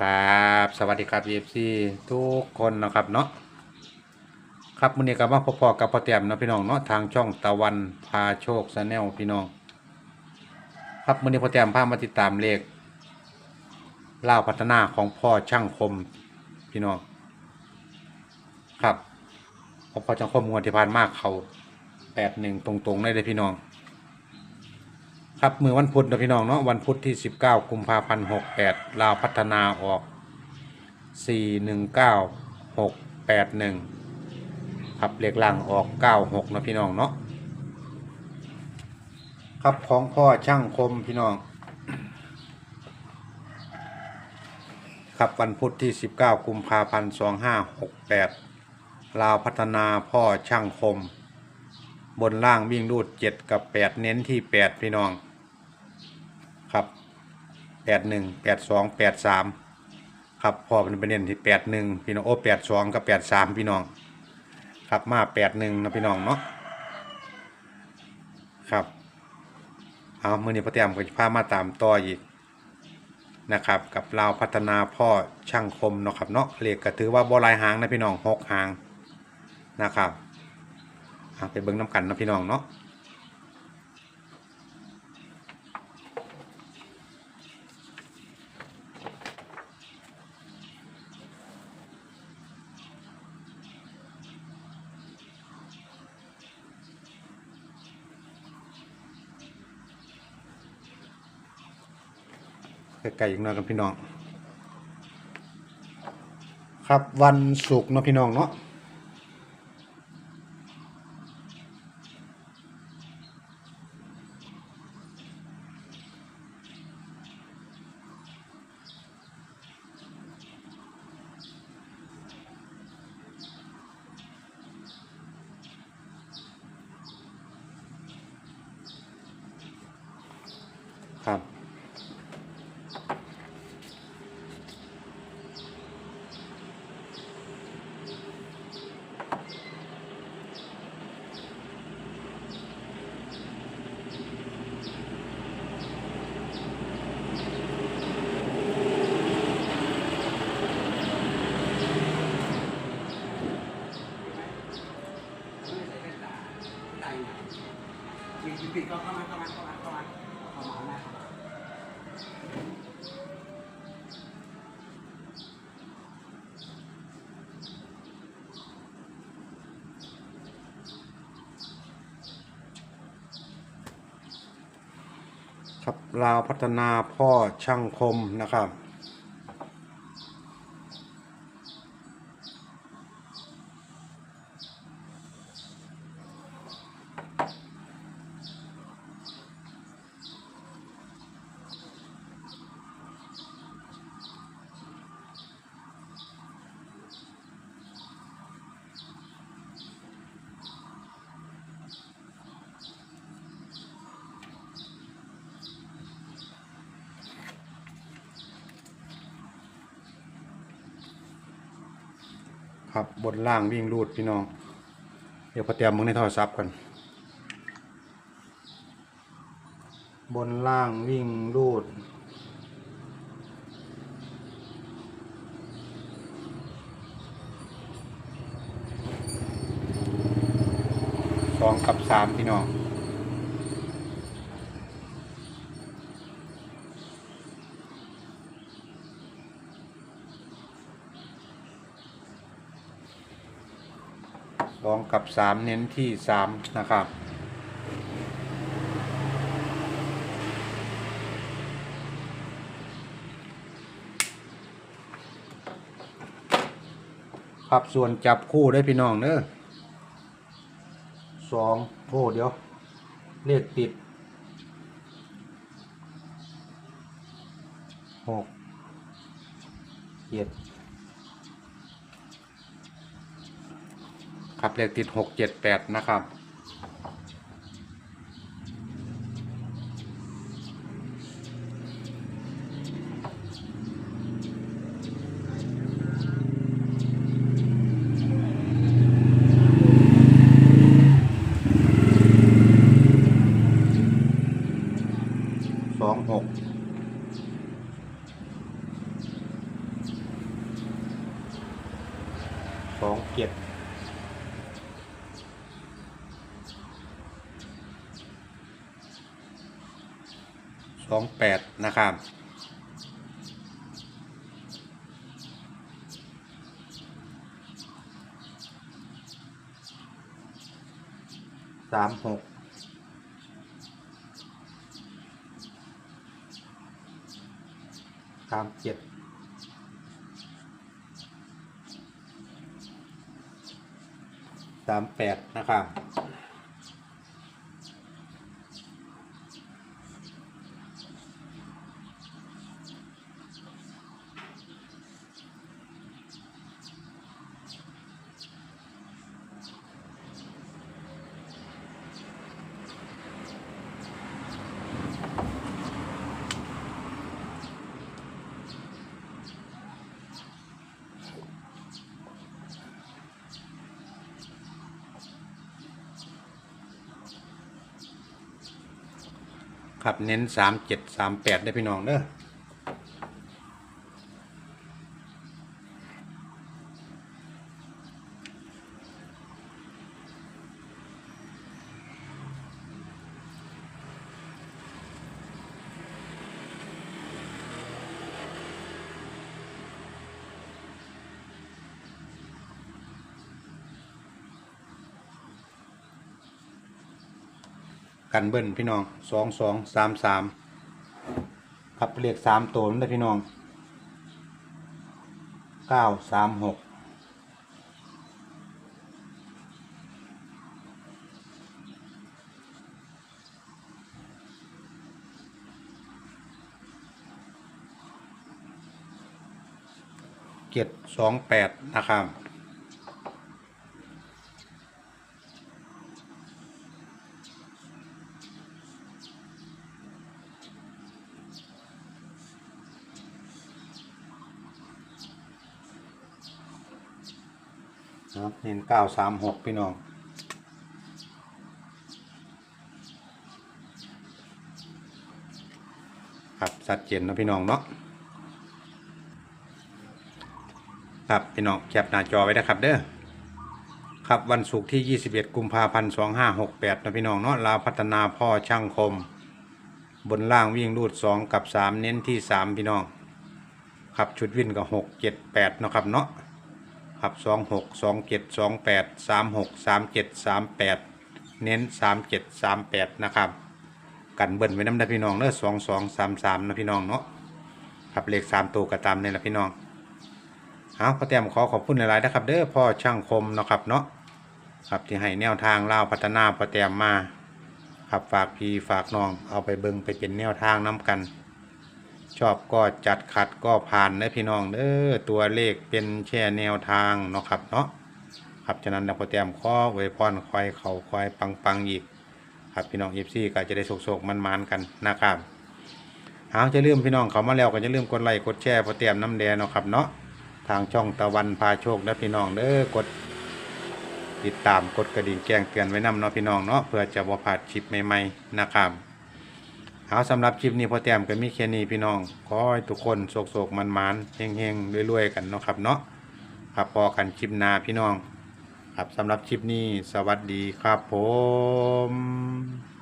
ครับ สวัสดีครับ EFC ทุกคนนะครับเนาะครับมื้อนี้ก็มาพอๆกับพ่อแต้มนะพี่น้องเนาะทางช่องตะวันพาโชคชาแนลพี่น้อง ครับมื้อนี้พ่อแต้มพามาติดตามเลขเล่าพัฒนาของพ่อช่างคมพี่น้องครับพ่อช่างคมงวดที่ผ่านมากเขาแปดหนึ่งตรงๆได้เลยพี่น้อง ครับมือวันพุธนะพี่น้องเนาะวันพุธที่ 19 กุมภาพันธ์68 ลาวพัฒนาออก 419 681ครับเลขล่างออก 96นะพี่น้องเนาะครับของพ่อช่างคมพี่น้อง ครับวันพุธที่ 19 กุมภาพันธ์2568 ลาวพัฒนาพ่อช่างคมบนล่างวิ่งรูด 7 กับ 8 เน้นที่ 8 พี่น้อง ครับ81 82 83ครับพอเป็นประเด็นที่81พี่น้องโอ้82กับ83พี่น้องครับมา81นะพี่น้องเนาะครับเอามือนี้พ่อเตรียมก็จะพามาตามต่ออีกนะครับ กับเราพัฒนาพ่อช่างคมเนาะครับเนาะเลขก็ถือว่าบหลายหางนะพี่น้องหกหางนะครับอะไปเบิ้งน้ำกันนะพี่น้องเนาะ ใกล้ๆอีกหน่อยกันพี่น้อง ครับวันศุกร์เนาะพี่น้องเนาะ ครับ ปิดก็เข้า มาเข้ามาเข้ามาเข้ามาเข้ามานะครับลาวพัฒนาพ่อช่างคมนะครับ ครับบนล่างวิ่งรูดพี่น้อง เดี๋ยวพอเตรียมมึงในโทรศัพท์กันบนล่างวิ่งรูด สองกับสามพี่น้อง สองกับสามเน้นที่สามนะครับครับส่วนจับคู่ได้พี่น้องเนอะสองโอ้เดี๋ยว เลขติดหกเจ็ด ครับเลขติดหกเจ็ดแปดนะครับองหกสองเจ็ด สองแปดนะครับสามหกสามเจ็ดสามแปดนะครับ ครับเน้นสามเจ็ดสามแปดได้พี่น้องเด้อ กันเบิ้ลพี่น้องสองสองสามสามครับเลขสามตัวนั่นได้อพี่น้องเก้าสามหกเจ็ดสองแปดนะครับ ครับเน้นเก้าสามหกพี่น้องครับสัดเจนนะพี่น้องเนาะครับพี่น้องแคปหน้าจอไว้นะครับเด้อครับวันศุกร์ที่ 21 กุมภาพันธ์ 2568 นะพี่น้องเนาะลาพัฒนาพ่อช่างคม บนล่างวิ่งรูด 2 กับ 3 เน้นที่ 3 พี่น้อง ครับชุดวิ่นกับ 6 7 8เนาะครับเนาะ ครับสองหกสองเจ็ดสองแปดสามหกสามเจ็ดสามแปดเน้นสามเจ็ดสามแปดนะครับ กันเบิ่นไว้น้ำนะพี่น้องเนอะสองสองสามสามนะพี่น้องเนาะครับเลขสามตัวกระตามนี่แหละพี่น้องเอาพ่อแต้มขอขอบคุณหลายๆนะครับ เด้อพ่อช่างคมนะครับเนาะครับที่ให้แนวทางเล่าพัฒนาพ่อแต้มมาครับฝากพี่ฝากน้องเอาไปเบิ่งไปเป็นแนวทางน้กัน ชอบก็จัดขัดก็ผ่านนะพี่น้องเด้อตัวเลขเป็นแช่แนวทางเนาะครับเนาะครับฉะนั้นเราพอแต้มข้อไว้พรคอยเขาคอยปังปังอีก ครับพี่น้องเอฟซีก็จะได้โศกๆมันมันๆกันนะครับเอาจะลืมพี่น้องเขามาแล้วก็จะลืมกดไลค์กดแชร์พอแต้มน้ำแดงเนาะครับเนาะทางช่องตะวันพาโชคนะพี่น้องเด้อกดติดตามกดกระดิ่งแจ้งเตือนไว้นำเนาะพี่น้องเนาะเพื่อจะบ่พลาดคลิปใหม่ๆนะครับ เอาสำหรับคลิปนี้พอแต้มก็มีแค่นี้พี่น้อง ขอให้ทุกคนโศกๆมันมันเฮงเฮงรวยๆกันเนาะครับเนาะครับพอกันคลิปหน้าพี่น้อง ครับสำหรับคลิปนี้สวัสดีครับผม